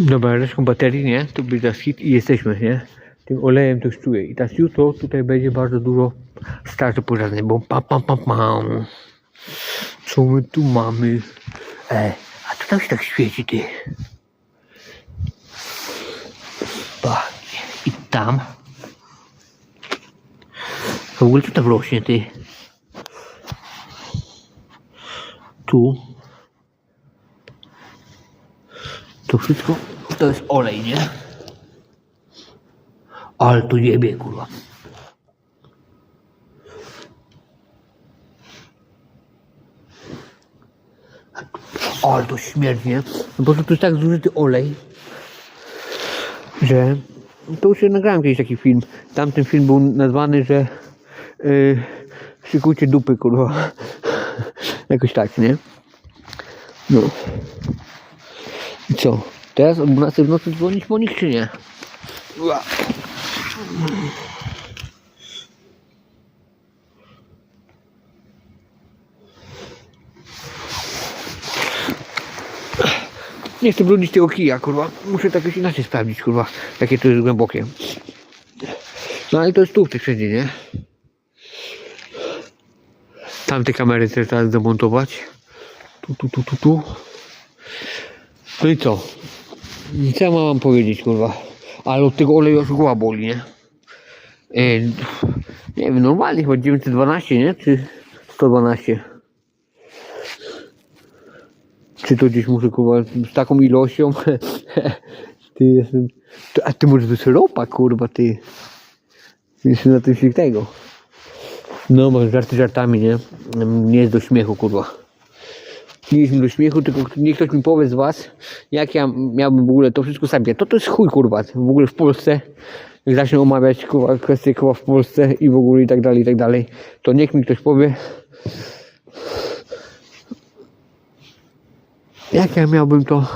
Dobra, resztką baterii, nie? Tu by teraz hit i jesteśmy, nie? Tym olejem to już czuję. I teraz jutro tutaj będzie bardzo dużo straży pożarnej, bo pam, pam, pam, pam. Co my tu mamy? E, a to tam się tak świeci, ty. Pa, I tam. W ogóle co tam rośnie, ty? Tu. To wszystko to jest olej, nie? Ale tu jebie, kurwa. Ale to śmierdzi, nie? No bo to jest tak zużyty olej, że to już nagrałem kiedyś taki film. Tamten film był nazwany, że yy, szykujcie dupy, kurwa. Jakoś tak, nie? No. I co? Teraz o 12 w nocy dzwonić po nich, czy nie? Ua. Nie chcę brudzić tego kija, kurwa. Muszę tak już inaczej sprawdzić, kurwa, jakie to jest głębokie. No ale to jest tu w tej wszędzie, nie? Tamte kamery chcę teraz zamontować. Tu, tu, tu, tu, tu. No i co? Co ja mam powiedzieć, kurwa? Ale od tego oleju aż głowa boli, nie? E, nie wiem, normalnie chyba 912, nie? Czy 112? Czy to gdzieś muszę kurwa z taką ilością? ty jestem. A ty może to jest ropa, kurwa, ty. Jeszcze na tym się tego. No, bo żarty żartami, nie? Nie jest do śmiechu, kurwa. Nie jest mi do śmiechu, tylko niech ktoś mi powie z was, jak ja miałbym w ogóle to wszystko sobie. To to jest chuj, kurwa. W ogóle w Polsce, jak zacznę omawiać kurwa, kwestie kurwa w Polsce i w ogóle i tak dalej, i tak dalej, to niech mi ktoś powie, jak ja miałbym to.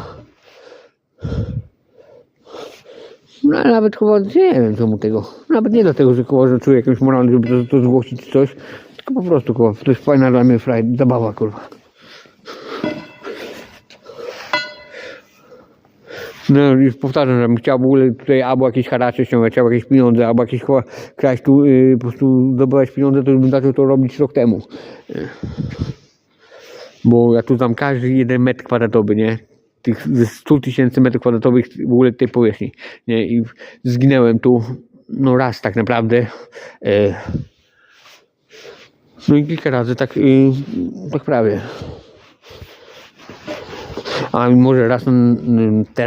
No nawet chyba nie wiem czemu tego. Nawet nie dlatego, że kurwa, że czuję jakąś moralność, żeby to, to zgłosić czy coś. Tylko po prostu kurwa, to jest fajna dla mnie fraj, zabawa kurwa. No już powtarzam, żebym chciał w ogóle tutaj albo jakieś haracze ściągać, albo jakieś pieniądze, albo jakieś kraść tu, yy, po prostu zdobywać pieniądze, to już bym zaczął to robić rok temu. Bo ja tu tam każdy jeden metr kwadratowy, nie? Tych ze 100 tysięcy metrów kwadratowych w ogóle tej powierzchni, nie? I zginęłem tu, no raz tak naprawdę. E, no i kilka razy tak, yy, tak prawie. A może raz teraz